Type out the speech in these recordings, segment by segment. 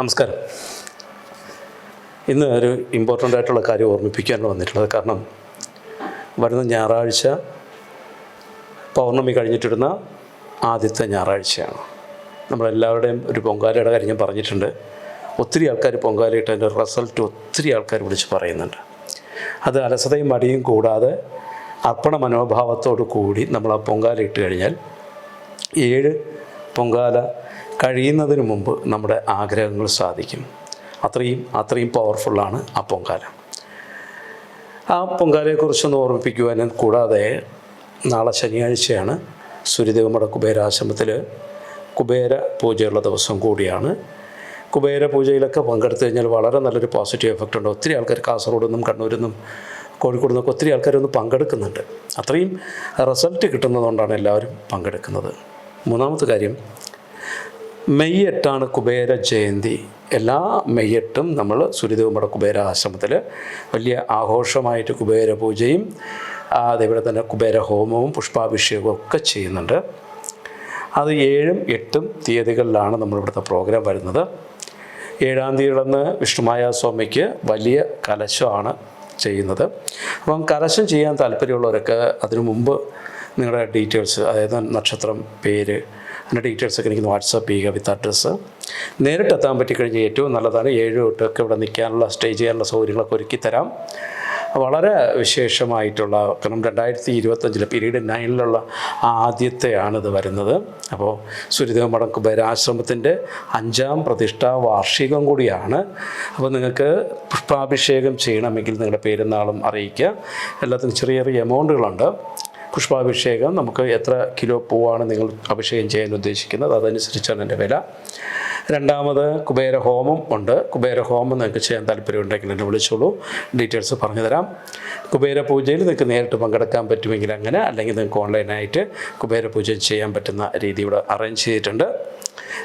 നമസ്കാരം. ഇന്ന് ഒരു ഇമ്പോർട്ടന്റ് ആയിട്ടുള്ള കാര്യം ഓർമ്മിപ്പിക്കാനാണ് വന്നിട്ടുള്ളത് കാരണം വരുന്ന ഞായറാഴ്ച പൗർണമി കഴിഞ്ഞിട്ടിടുന്ന ആദ്യത്തെ ഞായറാഴ്ചയാണ്. നമ്മളെല്ലാവരുടെയും ഒരു പൊങ്കാലയുടെ കാര്യം ഞാൻ പറഞ്ഞിട്ടുണ്ട്. ഒത്തിരി ആൾക്കാർ പൊങ്കാലയിട്ട് അതിന്റെ റിസൾട്ട് ഒത്തിരി ആൾക്കാർ വിളിച്ച് പറയുന്നുണ്ട്. അത് അലസതയും മടിയും കൂടാതെ അർപ്പണ മനോഭാവത്തോടു കൂടി നമ്മൾ ആ പൊങ്കാല ഇട്ട് കഴിഞ്ഞാൽ ഏഴ് പൊങ്കാല കഴിയുന്നതിന് മുമ്പ് നമ്മുടെ ആഗ്രഹങ്ങൾ സാധിക്കും. അത്രയും അത്രയും പവർഫുള്ളാണ് ആ പൊങ്കാല. ആ പൊങ്കാലയെക്കുറിച്ചൊന്ന് ഓർമ്മിപ്പിക്കുവാനും കൂടാതെ നാളെ ശനിയാഴ്ചയാണ് സൂര്യദേവമട കുബേരാശ്രമത്തിൽ കുബേര പൂജയുള്ള ദിവസം കൂടിയാണ്. കുബേര പൂജയിലൊക്കെ പങ്കെടുത്തു കഴിഞ്ഞാൽ വളരെ നല്ലൊരു പോസിറ്റീവ് എഫക്റ്റ് ഉണ്ട്. ഒത്തിരി ആൾക്കാർ കാസർഗോഡ് നിന്നും കണ്ണൂരിൽ നിന്നും കോഴിക്കോട് നിന്നൊക്കെ ഒത്തിരി ആൾക്കാരൊന്ന് പങ്കെടുക്കുന്നുണ്ട്. അത്രയും റിസൾട്ട് കിട്ടുന്നതുകൊണ്ടാണ് എല്ലാവരും പങ്കെടുക്കുന്നത്. മൂന്നാമത്തെ കാര്യം മെയ് എട്ടാണ് കുബേര ജയന്തി. എല്ലാ മെയ് എട്ടും നമ്മൾ സൂര്യദേവമട കുബേര ആശ്രമത്തിൽ വലിയ ആഘോഷമായിട്ട് കുബേര പൂജയും അതേപോലെ തന്നെ കുബേര ഹോമവും പുഷ്പാഭിഷേകവും ഒക്കെ ചെയ്യുന്നുണ്ട്. അത് ഏഴും എട്ടും തീയതികളിലാണ് നമ്മളിവിടുത്തെ പ്രോഗ്രാം വരുന്നത്. ഏഴാം തീയതിയിലന്ന് വിഷ്ണുമായ സ്വാമിക്ക് വലിയ കലശമാണ് ചെയ്യുന്നത്. അപ്പം കലശം ചെയ്യാൻ താല്പര്യമുള്ളവരൊക്കെ അതിനു മുമ്പ് നിങ്ങളുടെ ഡീറ്റെയിൽസ് അതായത് നക്ഷത്രം പേര് അതിന്റെ ഡീറ്റെയിൽസൊക്കെ എനിക്ക് വാട്സാപ്പ് ചെയ്യുക വിത്ത് അഡ്രസ്സ്. നേരിട്ട് എത്താൻ പറ്റിക്കഴിഞ്ഞാൽ ഏറ്റവും നല്ലതാണ് ഏഴ് തൊട്ടൊക്കെ ഇവിടെ നിൽക്കാനുള്ള സ്റ്റേ ചെയ്യാനുള്ള സൗകര്യങ്ങളൊക്കെ ഒരുക്കി തരാം. വളരെ വിശേഷമായിട്ടുള്ള കാരണം രണ്ടായിരത്തി ഇരുപത്തഞ്ചിലെ പീരീഡ് നയനിലുള്ള ആദ്യത്തെയാണിത് വരുന്നത്. അപ്പോൾ മഠം കുബേരാശ്രമത്തിന്റെ അഞ്ചാം പ്രതിഷ്ഠാ വാർഷികം കൂടിയാണ്. അപ്പോൾ നിങ്ങൾക്ക് പുഷ്പാഭിഷേകം ചെയ്യണമെങ്കിൽ നിങ്ങളുടെ പേരും നാളും അറിയിക്കുക. എല്ലാത്തിനും ചെറിയ ചെറിയ എമൗണ്ടുകളുണ്ട് പുഷ്പാഭിഷേകം. നമുക്ക് എത്ര കിലോ പൂവാണ് നിങ്ങൾ അഭിഷേകം ചെയ്യാൻ ഉദ്ദേശിക്കുന്നത്? അതനുസരിച്ചാണ് എന്റെ വില. രണ്ടാമത് കുബേര ഹോമം ഉണ്ട്. കുബേര ഹോമം നിങ്ങൾക്ക് ചെയ്യാൻ താല്പര്യമുണ്ടെങ്കിൽ എന്നെ വിളിച്ചോളൂ. ഡീറ്റെയിൽസ് പറഞ്ഞു തരാം. കുബേര പൂജയിൽ നിങ്ങൾക്ക് നേരിട്ട് പങ്കെടുക്കാൻ പറ്റുമെങ്കിൽ അങ്ങനെ അല്ലെങ്കിൽ നിങ്ങൾക്ക് ഓൺലൈനായിട്ട് കുബേര പൂജ ചെയ്യാൻ പറ്റുന്ന രീതി ഇവിടെ അറേഞ്ച് ചെയ്തിട്ടുണ്ട്.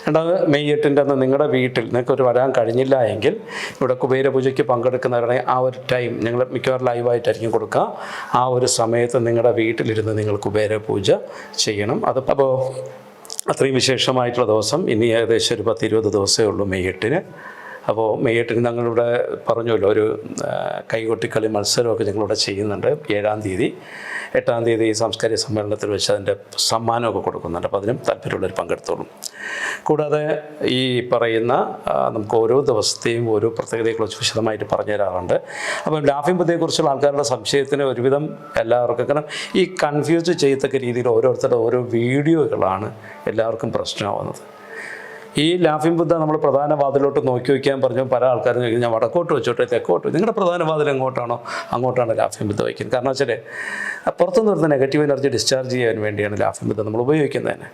രണ്ടാമത് മെയ് എട്ടിന്റെ അന്ന് നിങ്ങളുടെ വീട്ടിൽ നിങ്ങൾക്ക് ഒരു വരാൻ കഴിഞ്ഞില്ല എങ്കിൽ ഇവിടെ കുബേരപൂജയ്ക്ക് പങ്കെടുക്കുന്നവരുടെ ആ ഒരു ടൈം ഞങ്ങൾ മിക്കവാറും ലൈവായിട്ടായിരിക്കും കൊടുക്കുക. ആ ഒരു സമയത്ത് നിങ്ങളുടെ വീട്ടിലിരുന്ന് നിങ്ങൾ കുബേര പൂജ ചെയ്യണം. അത് അപ്പോൾ അത്രയും വിശേഷമായിട്ടുള്ള ദിവസം. ഇനി ഏകദേശം ഒരു പത്ത് ഇരുപത് ദിവസമേ ഉള്ളൂ മെയ് എട്ടിന്. അപ്പോൾ മെയ് എട്ടിന് ഞങ്ങളിവിടെ പറഞ്ഞല്ലോ ഒരു കൈകൊട്ടിക്കളി മത്സരമൊക്കെ ഞങ്ങളിവിടെ ചെയ്യുന്നുണ്ട്. ഏഴാം തീയതി എട്ടാം തീയതി സാംസ്കാരിക സമ്മേളനത്തിൽ വെച്ച് അതിന്റെ സമ്മാനമൊക്കെ കൊടുക്കുന്നുണ്ട്. അപ്പോൾ അതിനും താല്പര്യമുള്ളവർ പങ്കെടുത്തോളും. കൂടാതെ ഈ പറയുന്ന നമുക്ക് ഓരോ ദിവസത്തെയും ഓരോ പ്രത്യേകതയെക്കുറിച്ച് വിശദമായിട്ട് പറഞ്ഞു തരാറുണ്ട് അപ്പം ലാഫിംഗ് ബുദ്ധിയെക്കുറിച്ചുള്ള ആൾക്കാരുടെ സംശയത്തിന് ഒരുവിധം എല്ലാവർക്കും കാരണം ഈ കൺഫ്യൂസ് ചെയ്യത്തക്ക രീതിയിൽ ഓരോരുത്തരുടെ ഓരോ വീഡിയോകളാണ് എല്ലാവർക്കും പ്രശ്നമാവുന്നത്. ഈ ലാഫിംഗ് ബുദ്ധ നമ്മൾ പ്രധാന വാതിലോട്ട് നോക്കി വയ്ക്കാൻ പറഞ്ഞു. പല ആൾക്കാരും ചോദിക്കും ഞാൻ വടക്കോട്ട് വെച്ചോട്ടെ തെക്കോട്ട്? നിങ്ങളുടെ പ്രധാന വാതിൽ എങ്ങോട്ടാണോ അങ്ങോട്ടാണ് ലാഫിംഗ് ബുദ്ധ വയ്ക്കുന്നത്. കാരണം വെച്ചാൽ പുറത്തുനിന്ന് വരുന്ന നെഗറ്റീവ് എനർജി ഡിസ്ചാർജ് ചെയ്യാൻ വേണ്ടിയാണ് ലാഫിംഗ് ബുദ്ധ നമ്മൾ ഉപയോഗിക്കുന്നത് തന്നെ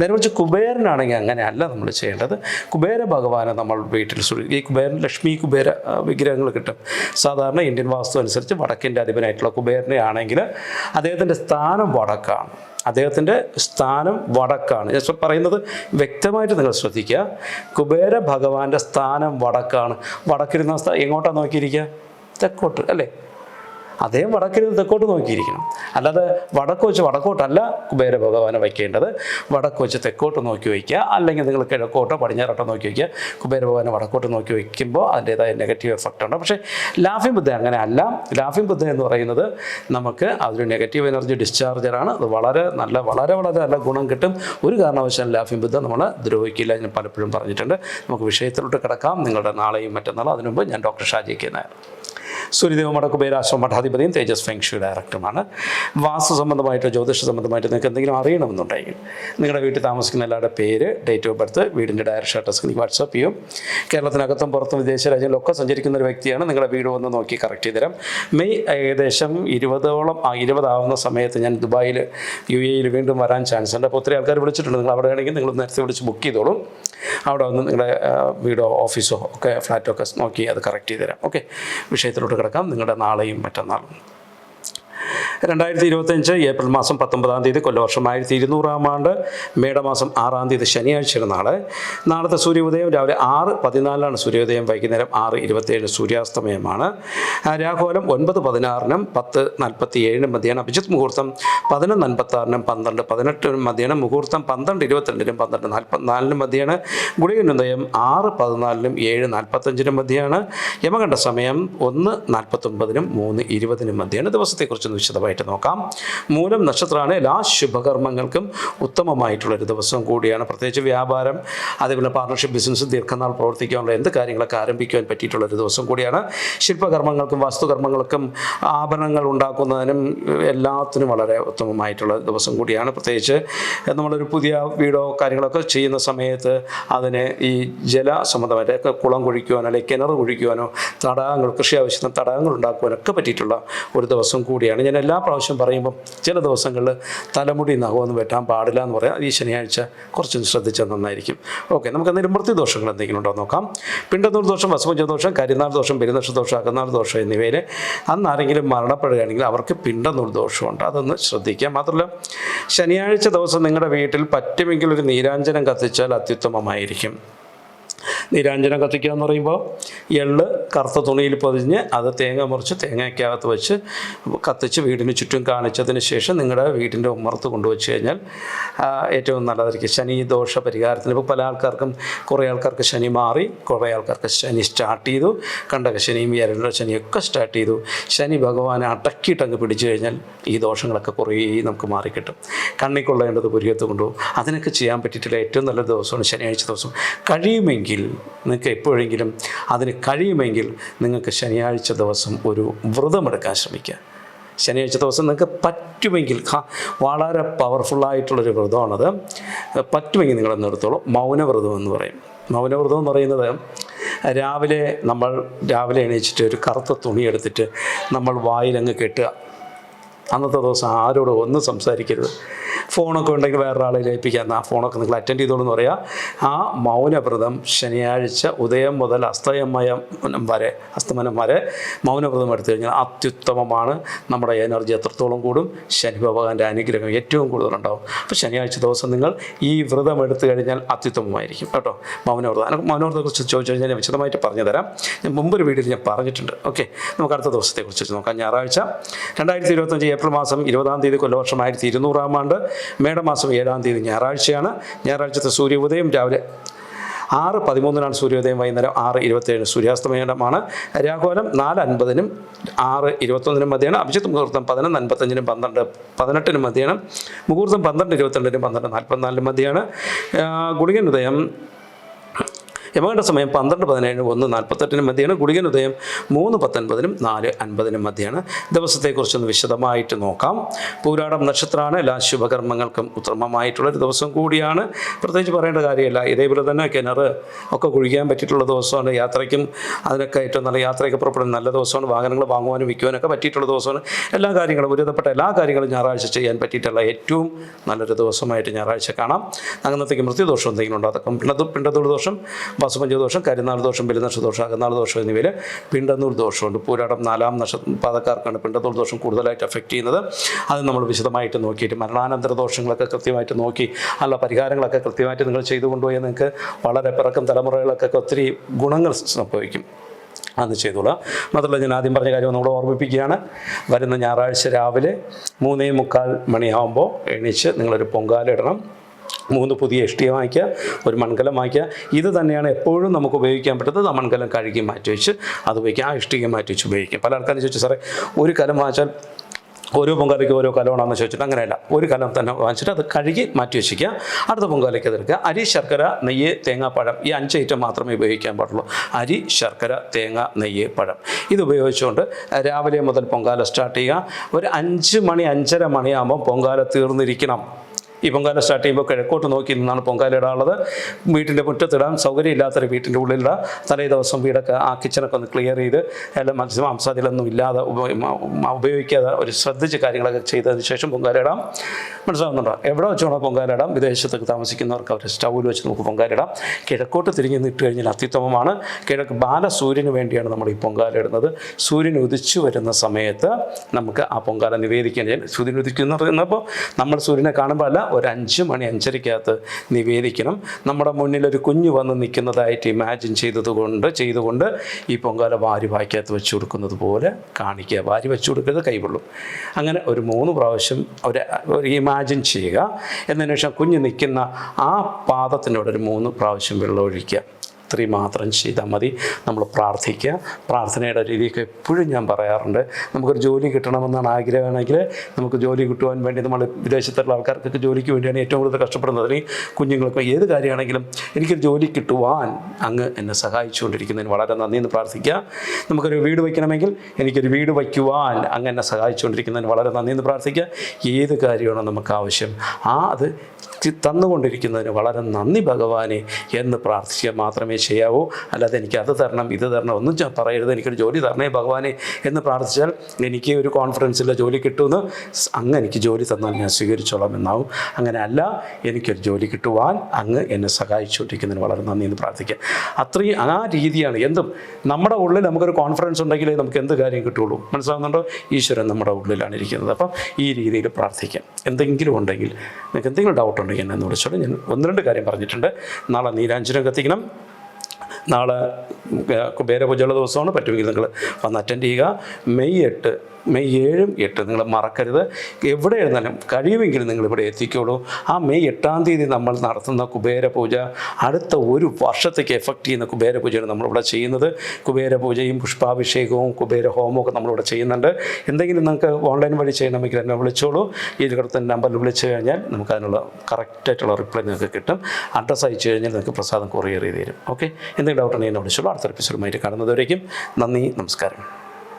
നേരെ കുറിച്ച് കുബേരനാണെങ്കിൽ അങ്ങനെയല്ല നമ്മൾ ചെയ്യേണ്ടത്. കുബേര ഭഗവാനെ നമ്മൾ വീട്ടിൽ ഈ കുബേരൻ ലക്ഷ്മി കുബേര വിഗ്രഹങ്ങൾ കിട്ടും. സാധാരണ ഇന്ത്യൻ വാസ്തു അനുസരിച്ച് വടക്കിന്റെ അധിപനായിട്ടുള്ള കുബേരനെ ആണെങ്കിൽ അദ്ദേഹത്തിന്റെ സ്ഥാനം വടക്കാണ്. അദ്ദേഹത്തിന്റെ സ്ഥാനം വടക്കാണ്. ഞാൻ പറയുന്നത് വ്യക്തമായിട്ട് നിങ്ങൾ ശ്രദ്ധിക്കുക. കുബേര ഭഗവാന്റെ സ്ഥാനം വടക്കാണ്. വടക്കിരുന്ന സ്ഥ എങ്ങോട്ടാണ് നോക്കിയിരിക്കുക? തെക്കോട്ട് അല്ലേ? അദ്ദേഹം വടക്കിരുന്ന് തെക്കോട്ട് നോക്കിയിരിക്കണം. അല്ലാതെ വടക്ക് വെച്ച് വടക്കോട്ടല്ല കുബേര ഭഗവാനെ വയ്ക്കേണ്ടത്. വടക്ക് വെച്ച് തെക്കോട്ട് നോക്കി വയ്ക്കുക. അല്ലെങ്കിൽ നിങ്ങൾ കിഴക്കോട്ടോ പടിഞ്ഞാറോട്ടോ നോക്കി വയ്ക്കുക. കുബേര ഭഗവാനെ വടക്കോട്ട് നോക്കി വയ്ക്കുമ്പോൾ അതിന്റേതായ നെഗറ്റീവ് എഫക്റ്റ് ഉണ്ട് പക്ഷേ ലാഫിംഗ് ബുദ്ധ അങ്ങനെ അല്ല ലാഫിംഗ് ബുദ്ധ എന്ന് പറയുന്നത് നമുക്ക് അതൊരു നെഗറ്റീവ് എനർജി ഡിസ്ചാർജറാണ് അത് വളരെ നല്ല വളരെ വളരെ നല്ല ഗുണം കിട്ടും. ഒരു കാരണവശാലും ലാഫിംഗ് ബുദ്ധ നമ്മൾ ദ്രോഹിക്കില്ല ഞാൻ പലപ്പോഴും പറഞ്ഞിട്ടുണ്ട്. നമുക്ക് വിഷയത്തിലോട്ട് കിടക്കാം. നിങ്ങളുടെ നാളെയും മറ്റന്നാളും അതിനുമുമ്പ് ഞാൻ ഡോക്ടർ ഷാജി കെ നായർ. സൂര്യദേവ മടക്കുബേരാശ്രമ മഠാധിപതിയും തേജസ് ഫെങ്ഷു ഡയറക്ടറുമാണ്. വാസ്തു സംബന്ധമായിട്ടോ ജ്യോതിഷ സംബന്ധമായിട്ടോ നിങ്ങൾക്ക് എന്തെങ്കിലും അറിയണമെന്നുണ്ടെങ്കിൽ നിങ്ങളുടെ വീട്ടിൽ താമസിക്കുന്ന എല്ലാവരുടെ പേര് ഡേറ്റ് ഓഫ് ബർത്ത് വീടിന്റെ ഡയറക്ഷൻ അഡ്രസ് എനിക്ക് വാട്സാപ്പ് ചെയ്യും. കേരളത്തിനകത്തും പുറത്തും വിദേശ രാജ്യങ്ങളിലൊക്കെ സഞ്ചരിക്കുന്ന ഒരു വ്യക്തിയാണ്. നിങ്ങളുടെ വീട് വന്ന് നോക്കി കറക്റ്റ് ചെയ്ത് തരാം മെയ് ഏകദേശം ഇരുപതോളം ഇരുപതാവുന്ന സമയത്ത് ഞാൻ ദുബായിൽ യു എയിൽ വീണ്ടും വരാൻ ചാൻസ് ഉണ്ട്. അപ്പോൾ ഒത്തിരി ആൾക്കാർ വിളിച്ചിട്ടുണ്ട്. നിങ്ങൾ അവിടെ ആണെങ്കിൽ നിങ്ങൾ നേരത്തെ വിളിച്ച് ബുക്ക് ചെയ്തോളും. അവിടെ വന്ന് നിങ്ങളുടെ വീടോ ഓഫീസോ ഒക്കെ ഫ്ലാറ്റോ ഒക്കെ നോക്കി അത് കറക്റ്റ് ചെയ്ത് തരാം ഓക്കെ വിഷയത്തിലോട്ട് കിടക്കാം. നിങ്ങളുടെ നാളെയും മറ്റന്നാളും. രണ്ടായിരത്തി ഇരുപത്തഞ്ച് ഏപ്രിൽ മാസം പത്തൊമ്പതാം തീയതി കൊല്ലവർഷം ആയിരത്തി ഇരുന്നൂറാം ആണ്ട് മേടമാസം ആറാം തീയതി ശനിയാഴ്ചയുടെ നാളെ. നാളത്തെ സൂര്യോദയം രാവിലെ ആറ് പതിനാലിനാണ് സൂര്യോദയം വൈകുന്നേരം ആറ് ഇരുപത്തിയേഴ് സൂര്യാസ്തമയമാണ്. രാഘോലം ഒൻപത് പതിനാറിനും പത്ത് നാൽപ്പത്തി ഏഴിനും മധ്യാഹ്നം അഭിജിത് മുഹൂർത്തം പതിനൊന്ന് അൻപത്താറിനും പന്ത്രണ്ട് പതിനെട്ടിനും മധ്യാഹ്നം മുഹൂർത്തം പന്ത്രണ്ട് ഇരുപത്തിരണ്ടിനും പന്ത്രണ്ട് നാൽപ്പത്തിനാലിനും മധ്യാണ് ഗുളികനുദയം ആറ് പതിനാലിനും ഏഴ് നാൽപ്പത്തഞ്ചിനും മധ്യാണ് യമകണ്ഠ സമയം ഒന്ന് നാൽപ്പത്തൊമ്പതിനും മൂന്ന് ഇരുപതിനും മധ്യാണ് ദിവസത്തെക്കുറിച്ചൊന്ന് വിശദമായിട്ട് നോക്കാം. മൂലം നക്ഷത്രമാണ് എല്ലാ ശുഭകർമ്മങ്ങൾക്കും ഉത്തമമായിട്ടുള്ളൊരു ദിവസം കൂടിയാണ്. പ്രത്യേകിച്ച് വ്യാപാരം അതേപോലെ പാർട്ണർഷിപ്പ് ബിസിനസ് ദീർഘനാൾ പ്രവർത്തിക്കാനുള്ള എന്ത് കാര്യങ്ങളൊക്കെ ആരംഭിക്കുവാൻ പറ്റിയിട്ടുള്ളൊരു ദിവസം കൂടിയാണ്. ശില്പകർമ്മങ്ങൾക്കും വസ്തുകർമ്മങ്ങൾക്കും ആഭരണങ്ങൾ ഉണ്ടാക്കുന്നതിനും എല്ലാത്തിനും വളരെ ഉത്തമമായിട്ടുള്ള ദിവസം കൂടിയാണ്. പ്രത്യേകിച്ച് നമ്മളൊരു പുതിയ വീടോ കാര്യങ്ങളൊക്കെ ചെയ്യുന്ന സമയത്ത് അതിന് ഈ ജല സംബന്ധമായിട്ട് കുളം കുഴിക്കുവാനോ അല്ലെങ്കിൽ കിണർ കുഴിക്കുവാനോ തടാകങ്ങൾ കൃഷി ആവശ്യത്തിന് തടാകങ്ങൾ ഉണ്ടാക്കുവാനൊക്കെ പറ്റിയിട്ടുള്ള ഒരു ദിവസം കൂടിയാണ്. ഞാൻ എല്ലാ പ്രാവശ്യം പറയുമ്പം ചില ദിവസങ്ങളിൽ തലമുടി നഖമൊന്നും വെട്ടാൻ പാടില്ല എന്ന് പറയാം. ഈ ശനിയാഴ്ച കുറച്ചൊന്ന് ശ്രദ്ധിച്ചാൽ നന്നായിരിക്കും. ഓക്കെ നമുക്ക് എന്തെങ്കിലും ദോഷങ്ങൾ എന്തെങ്കിലും ഉണ്ടോ നോക്കാം. പിണ്ടന്നൂർ ദോഷം വസുപഞ്ച ദോഷം കരിനാൾ ദോഷം പെരുന്നക്ഷ ദോഷം അകന്നാൾ ദോഷം എന്നിവയിൽ അന്ന് ആരെങ്കിലും മരണപ്പെടുകയാണെങ്കിൽ അവർക്ക് പിണ്ടന്നൂർ ദോഷമുണ്ട്. അതൊന്ന് ശ്രദ്ധിക്കുക. മാത്രമല്ല ശനിയാഴ്ച ദിവസം നിങ്ങളുടെ വീട്ടിൽ പറ്റുമെങ്കിൽ ഒരു നീരാഞ്ജനം കത്തിച്ചാൽ അത്യുത്തമമായിരിക്കും. നീരാഞ്ജനം കത്തിക്കുക എന്ന് പറയുമ്പോൾ എള്ള് കറുത്ത തുണിയിൽ പൊതിഞ്ഞ് അത് തേങ്ങ മുറിച്ച് തേങ്ങയ്ക്കകത്ത് വെച്ച് കത്തിച്ച് വീടിന് ചുറ്റും കാണിച്ചതിന് ശേഷം നിങ്ങളുടെ വീടിന്റെ ഉമ്മറത്ത് കൊണ്ടുവച്ച് കഴിഞ്ഞാൽ ഏറ്റവും നല്ലതായിരിക്കും. ശനി ദോഷ പരിഹാരത്തിന് ഇപ്പോൾ പല ആൾക്കാർക്കും കുറേ ആൾക്കാർക്ക് ശനി മാറി കുറേ ആൾക്കാർക്ക് ശനി സ്റ്റാർട്ട് ചെയ്തു. കണ്ടക ശനിയും എരണ്ട ശനിയൊക്കെ സ്റ്റാർട്ട് ചെയ്തു. ശനി ഭഗവാനെ അടക്കിയിട്ട് അങ്ങ് പിടിച്ചു കഴിഞ്ഞാൽ ഈ ദോഷങ്ങളൊക്കെ കുറേ നമുക്ക് മാറിക്കിട്ടും. കണ്ണിക്കൊള്ളേണ്ടത് പുരിയത്ത് കൊണ്ടുപോകും. അതിനൊക്കെ ചെയ്യാൻ പറ്റിയിട്ടുള്ള ഏറ്റവും നല്ല ദിവസമാണ് ശനിയാഴ്ച ദിവസം. കഴിയുമെങ്കിൽ നിങ്ങൾക്ക് എപ്പോഴെങ്കിലും അതിന് കഴിയുമെങ്കിൽ നിങ്ങൾക്ക് ശനിയാഴ്ച ദിവസം ഒരു വ്രതമെടുക്കാൻ ശ്രമിക്കുക. ശനിയാഴ്ച ദിവസം നിങ്ങൾക്ക് പറ്റുമെങ്കിൽ വളരെ പവർഫുള്ളായിട്ടുള്ളൊരു വ്രതമാണത്. പറ്റുമെങ്കിൽ നിങ്ങളെന്ന് എടുത്തോളൂ. മൗനവ്രതം എന്ന് പറയും. മൗനവ്രതം എന്ന് പറയുന്നത് രാവിലെ നമ്മൾ രാവിലെ എണീച്ചിട്ട് ഒരു കറുത്ത തുണി എടുത്തിട്ട് നമ്മൾ വായിലങ്ങ് കെട്ടുക. അന്നത്തെ ദിവസം ആരോടും ഒന്നും സംസാരിക്കരുത്. ഫോണൊക്കെ ഉണ്ടെങ്കിൽ വേറൊരാളെ ലയിപ്പിക്കാം. ആ ഫോണൊക്കെ നിങ്ങൾ അറ്റൻഡ് ചെയ്തോളൂ എന്ന് പറയാം. ആ മൗനവ്രതം ശനിയാഴ്ച ഉദയം മുതൽ അസ്തയമയം വരെ അസ്തമനം വരെ മൗനവ്രതം എടുത്തു കഴിഞ്ഞാൽ അത്യുത്തമമാണ്. നമ്മുടെ എനർജി എത്രത്തോളം കൂടും? ശനി ഭഗവാന്റെ അനുഗ്രഹം ഏറ്റവും കൂടുതലുണ്ടാവും. അപ്പോൾ ശനിയാഴ്ച ദിവസം നിങ്ങൾ ഈ വ്രതം എടുത്തു കഴിഞ്ഞാൽ അത്യുത്തമമായിരിക്കും കേട്ടോ. മൗനവ്രതം. മൗനവ്രതത്തെ മൗനവ്രതത്തെക്കുറിച്ച് ചോദിച്ചു കഴിഞ്ഞാൽ ഞാൻ വിശദമായിട്ട് പറഞ്ഞു തരാം. ഞാൻ മുമ്പൊരു വീഡിയോയിൽ ഞാൻ പറഞ്ഞിട്ടുണ്ട്. ഓക്കെ. നമുക്ക് അടുത്ത ദിവസത്തെക്കുറിച്ച് നോക്കാം. ഞായറാഴ്ച രണ്ടായിരത്തി ഇരുപത്തഞ്ച് ഏപ്രിൽ മാസം ഇരുപതാം തീയതി കൊല്ലവർഷം ആയിരത്തി ഇരുന്നൂറാം ആണ്ട് മേടമാസം ഏഴാം തീയതി ഞായറാഴ്ചയാണ്. ഞായറാഴ്ചത്തെ സൂര്യോദയം രാവിലെ ആറ് പതിമൂന്നിനാണ് സൂര്യോദയം വൈകുന്നേരം ആറ് ഇരുപത്തേഴ് സൂര്യാസ്തമയമാണ് രാഘോലം നാല് അൻപതിനും ആറ് ഇരുപത്തൊന്നിനും മധ്യമാണ് അഭിജിത്ത് മുഹൂർത്തം പതിനൊന്ന് അൻപത്തഞ്ചിനും പന്ത്രണ്ട് പതിനെട്ടിനും മധ്യമാണ് മുഹൂർത്തം പന്ത്രണ്ട് ഇരുപത്തിരണ്ടിനും പന്ത്രണ്ട് നാൽപ്പത്തിനാലിനും മധ്യമാണ് ഗുളികൻ ഉദയം യമകണ്ഠ സമയം പന്ത്രണ്ട് പതിനേഴ് ഒന്ന് നാൽപ്പത്തെട്ടിനും മധ്യയാണ് ഗുളികൻ ഉദയം മൂന്ന് പത്തൊൻപതിനും നാല് അൻപതിനും മധ്യയാണ് ദിവസത്തെക്കുറിച്ചൊന്ന് വിശദമായിട്ട് നോക്കാം. പൂരാടം നക്ഷത്രമാണ് എല്ലാ ശുഭകർമ്മങ്ങൾക്കും ഉത്തമമായിട്ടുള്ളൊരു ദിവസം കൂടിയാണ്. പ്രത്യേകിച്ച് പറയേണ്ട കാര്യമില്ല. ഇതേപോലെ തന്നെ കിണർ ഒക്കെ കുഴിക്കാൻ പറ്റിയിട്ടുള്ള ദിവസമാണ്. യാത്രയ്ക്കും അതിനൊക്കെ ഏറ്റവും നല്ല യാത്രയൊക്കെ പുറപ്പെടുന്ന നല്ല ദിവസമാണ്. വാഹനങ്ങൾ വാങ്ങുവാനും വിൽക്കുവാനൊക്കെ പറ്റിയിട്ടുള്ള ദിവസമാണ്. എല്ലാ കാര്യങ്ങളും ഒരുവിധപ്പെട്ട എല്ലാ കാര്യങ്ങളും ഞായറാഴ്ച ചെയ്യാൻ പറ്റിയിട്ടുള്ള ഏറ്റവും നല്ലൊരു ദിവസമായിട്ട് ഞായറാഴ്ച കാണാം. അങ്ങനത്തേക്ക് മൃത്യുദോഷം എന്തെങ്കിലും ഉണ്ടോ? അതൊക്കെ പിണ്ടതു പിണ്ടത്തൂർ ദോഷം വസുപഞ്ച ദോഷം കരിനാൾ ദോഷം ബലിനക്ഷദോഷം അകനാൾ ദോഷം എന്നിവയിൽ പിണ്ടന്നൂർ ദോഷമുണ്ട്. പൂരാടം നാലാം നക്ഷ പാതക്കാർക്കാണ് പിണ്ടന്നൂർ ദോഷം കൂടുതലായിട്ട് എഫക്റ്റ് ചെയ്യുന്നത്. അത് നമ്മൾ വിശദമായിട്ട് നോക്കിയിട്ട് മരണാനന്തര ദോഷങ്ങളൊക്കെ കൃത്യമായിട്ട് നോക്കി അല്ല പരിഹാരങ്ങളൊക്കെ കൃത്യമായിട്ട് നിങ്ങൾ ചെയ്തു കൊണ്ടുപോയി നിങ്ങൾക്ക് വളരെ പിറക്കും തലമുറകളൊക്കെ ഒത്തിരി ഗുണങ്ങൾ സംഭവിക്കും. അന്ന് ചെയ്തോളാം. മാത്രമല്ല ഞാൻ ആദ്യം പറഞ്ഞ കാര്യം ഒന്നുകൂടെ ഓർമ്മിപ്പിക്കുകയാണ്. വരുന്ന ഞായറാഴ്ച രാവിലെ മൂന്നേ മുക്കാൽ മണിയാകുമ്പോൾ എണീച്ച് നിങ്ങളൊരു പൊങ്കാല ഇടണം. മൂന്ന് പുതിയ ഇഷ്ടിക വാങ്ങിക്കുക ഒരു മൺകലം വാങ്ങിക്കുക. ഇത് തന്നെയാണ് എപ്പോഴും നമുക്ക് ഉപയോഗിക്കാൻ പറ്റുന്നത്. ആ മൺകലം കഴുകി മാറ്റി വെച്ച് അത് ഉപയോഗിക്കുക ആ ഇഷ്ടിക മാറ്റി വെച്ച് ഉപയോഗിക്കുക പല ആൾക്കാരും ചോദിച്ചു സാറേ ഒരു കലം വാങ്ങിച്ചാൽ ഓരോ പൊങ്കാലയ്ക്ക് ഓരോ കലമാണെന്ന് ചോദിച്ചിട്ട് അങ്ങനെയല്ല. ഒരു കലം തന്നെ വാങ്ങിച്ചിട്ട് അത് കഴുകി മാറ്റി വെച്ചിരിക്കുക. അടുത്ത പൊങ്കാലയ്ക്ക് അതെടുക്കുക അരി ശർക്കര നെയ്യ് തേങ്ങാപ്പഴം ഈ അഞ്ച് ഐറ്റം മാത്രമേ ഉപയോഗിക്കാൻ പാടുള്ളൂ. അരി ശർക്കര തേങ്ങ നെയ്യ് പഴം. ഇത് ഉപയോഗിച്ചുകൊണ്ട് രാവിലെ മുതൽ പൊങ്കാല സ്റ്റാർട്ട് ചെയ്യുക. ഒരു അഞ്ച് മണി അഞ്ചര മണിയാകുമ്പോൾ പൊങ്കാല തീർന്നിരിക്കണം. ഈ പൊങ്കാല സ്റ്റാർട്ട് ചെയ്യുമ്പോൾ കിഴക്കോട്ട് നോക്കി നിന്നാണ് പൊങ്കാല ഇടാനുള്ളത്. വീട്ടിന്റെ മുറ്റത്തിടാൻ സൗകര്യമില്ലാത്തൊരു വീട്ടിന്റെ ഉള്ളിലിടാം. തലേ ദിവസം വീടൊക്കെ ആ കിച്ചണൊക്കെ ഒന്ന് ക്ലിയർ ചെയ്ത് എല്ലാം മത്സ്യം മാംസാദികളൊന്നും ഇല്ലാതെ ഉപയോഗിക്കാതെ ഒരു ശ്രദ്ധിച്ച് കാര്യങ്ങളൊക്കെ ചെയ്തതിന് ശേഷം പൊങ്കാല ഇടാം. മനസ്സിലാവുന്നുണ്ടോ? എവിടെ വെച്ച് വേണോ പൊങ്കാല ഇടാം? വിദേശത്തൊക്കെ താമസിക്കുന്നവർക്ക് അവർ സ്റ്റൗവിൽ വെച്ച് നമുക്ക് പൊങ്കാല ഇടാം. കിഴക്കോട്ട് തിരിഞ്ഞ് നിട്ട് കഴിഞ്ഞാൽ അത്യുത്തമമാണ് കിഴക്ക് ബാലസൂര്യന് വേണ്ടിയാണ് നമ്മൾ ഈ പൊങ്കാല ഇടുന്നത്. സൂര്യൻ ഉദിച്ചു വരുന്ന സമയത്ത് നമുക്ക് ആ പൊങ്കാല നിവേദിക്കാൻ സൂര്യൻ ഉദിക്കുന്ന പറയുന്നപ്പോൾ നമ്മൾ സൂര്യനെ കാണുമ്പോൾ അല്ല ഒരു അഞ്ച് മണി അഞ്ചരയ്ക്കകത്ത് നിവേദിക്കണം. നമ്മുടെ മുന്നിൽ ഒരു കുഞ്ഞ് വന്ന് നിൽക്കുന്നതായിട്ട് ഇമാജിൻ ചെയ്തതുകൊണ്ട് ചെയ്തുകൊണ്ട് ഈ പൊങ്കാല വാരി വായ്ക്കകത്ത് വെച്ച് കൊടുക്കുന്നത് പോലെ കാണിക്കുക. വാരി വെച്ച് കൊടുക്കരുത് കൈകൊള്ളും അങ്ങനെ ഒരു മൂന്ന് പ്രാവശ്യം ഒരു ഒരു ഇമാജിൻ ചെയ്യുക. എന്നതിന് ശേഷം കുഞ്ഞ് നിൽക്കുന്ന ആ പാദത്തിനോട് ഒരു മൂന്ന് പ്രാവശ്യം വെള്ളം ഒഴിക്കുക. ഇത്രയും മാത്രം ചെയ്താൽ മതി. നമ്മൾ പ്രാർത്ഥിക്കുക. പ്രാർത്ഥനയുടെ രീതിയൊക്കെ എപ്പോഴും ഞാൻ പറയാറുണ്ട്. നമുക്കൊരു ജോലി കിട്ടണമെന്നാണ് ആഗ്രഹമാണെങ്കിൽ നമുക്ക് ജോലി കിട്ടുവാൻ വേണ്ടി നമ്മൾ വിദേശത്തുള്ള ആൾക്കാർക്കൊക്കെ ജോലിക്ക് വേണ്ടിയാണ് ഏറ്റവും കൂടുതൽ കഷ്ടപ്പെടുന്നത്. അല്ലെങ്കിൽ കുഞ്ഞുങ്ങൾക്ക് ഏത് കാര്യമാണെങ്കിലും എനിക്കൊരു ജോലി കിട്ടുവാൻ അങ്ങ് എന്നെ സഹായിച്ചുകൊണ്ടിരിക്കുന്നതിന് വളരെ നന്ദി എന്ന് പ്രാർത്ഥിക്കുക. നമുക്കൊരു വീട് വയ്ക്കണമെങ്കിൽ എനിക്കൊരു വീട് വയ്ക്കുവാൻ അങ്ങ് എന്നെ സഹായിച്ചുകൊണ്ടിരിക്കുന്നതിന് വളരെ നന്ദി എന്ന് പ്രാർത്ഥിക്കുക. ഏത് കാര്യമാണോ നമുക്ക് ആവശ്യം ആ അത് തന്നുകൊണ്ടിരിക്കുന്നതിന് വളരെ നന്ദി ഭഗവാനെ എന്ന് പ്രാർത്ഥിക്കുക മാത്രമേ ചെയ്യാവൂ. അല്ലാതെ എനിക്ക് അത് തരണം ഇത് തരണം ഒന്നും പറയരുത്. എനിക്കൊരു ജോലി തരണേ ഭഗവാനെ എന്ന് പ്രാർത്ഥിച്ചാൽ എനിക്ക് ഒരു കോൺഫറൻസിൽ ജോലി കിട്ടുമെന്ന് അങ്ങ് എനിക്ക് ജോലി തന്നാൽ ഞാൻ സ്വീകരിച്ചോളാം എന്നാവും. അങ്ങനെ അല്ല എനിക്കൊരു ജോലി കിട്ടുവാൻ അങ്ങ് എന്നെ സഹായിച്ചുകൊണ്ടിരിക്കുന്നതിന് വളരെ നന്ദി എന്ന് പ്രാർത്ഥിക്കുക അത്രയും ആ രീതിയാണ് എന്തും. നമ്മുടെ ഉള്ളിൽ നമുക്കൊരു കോൺഫിഡൻസ് ഉണ്ടെങ്കിൽ നമുക്ക് എന്ത് കാര്യം കിട്ടുള്ളൂ മനസ്സിലാവുന്നുണ്ടോ? ഈശ്വരൻ നമ്മുടെ ഉള്ളിലാണ് ഇരിക്കുന്നത്. അപ്പം ഈ രീതിയിൽ പ്രാർത്ഥിക്കാം. എന്തെങ്കിലും ഉണ്ടെങ്കിൽ നിങ്ങൾക്ക് എന്തെങ്കിലും ഡൗട്ട് ഉണ്ടെങ്കിൽ എന്നെ എന്ന് വിളിച്ചോളൂ. ഞാൻ ഒന്ന് രണ്ട് കാര്യം പറഞ്ഞിട്ടുണ്ട്. നാളെ നീരാഞ്ജനം കത്തിക്കണം. നാളെ കുബേര കുബേരപൂജയുള്ള ദിവസമാണ് പറ്റുമെങ്കിൽ നിങ്ങൾ വന്ന് അറ്റൻഡ് ചെയ്യുക. മെയ് എട്ട് മെയ് ഏഴും എട്ട് നിങ്ങൾ മറക്കരുത്. എവിടെ എഴുന്നാലും കഴിയുമെങ്കിൽ നിങ്ങൾ ഇവിടെ എത്തിക്കോളൂ. ആ മെയ് എട്ടാം തീയതി നമ്മൾ നടത്തുന്ന കുബേര പൂജ അടുത്ത ഒരു വർഷത്തേക്ക് എഫക്റ്റ് ചെയ്യുന്ന കുബേര പൂജയാണ് നമ്മളിവിടെ ചെയ്യുന്നത്. കുബേര പൂജയും പുഷ്പാഭിഷേകവും കുബേര ഹോമവും ഒക്കെ നമ്മളിവിടെ ചെയ്യുന്നുണ്ട്. എന്തെങ്കിലും നിങ്ങൾക്ക് ഓൺലൈൻ വഴി ചെയ്യണമെങ്കിൽ എന്നെ വിളിച്ചോളൂ. ഈ കിടത്ത നമ്പറിൽ വിളിച്ചു കഴിഞ്ഞാൽ നമുക്ക് അതിനുള്ള കറക്റ്റായിട്ടുള്ള റിപ്ലൈ നിങ്ങൾക്ക് കിട്ടും. അഡ്രസ്സ് അയച്ചു കഴിഞ്ഞാൽ നിങ്ങൾക്ക് പ്രസാദം കൊറിയർ ചെയ്ത് തരും. ഓക്കെ എന്തെങ്കിലും ഡൗട്ട് ഉണ്ടെങ്കിൽ എന്നെ വിളിച്ചോളൂ. അടുത്ത എപ്പിസോഡുമായിട്ട് കാണുന്നതുവരേക്കും നന്ദി നമസ്കാരം.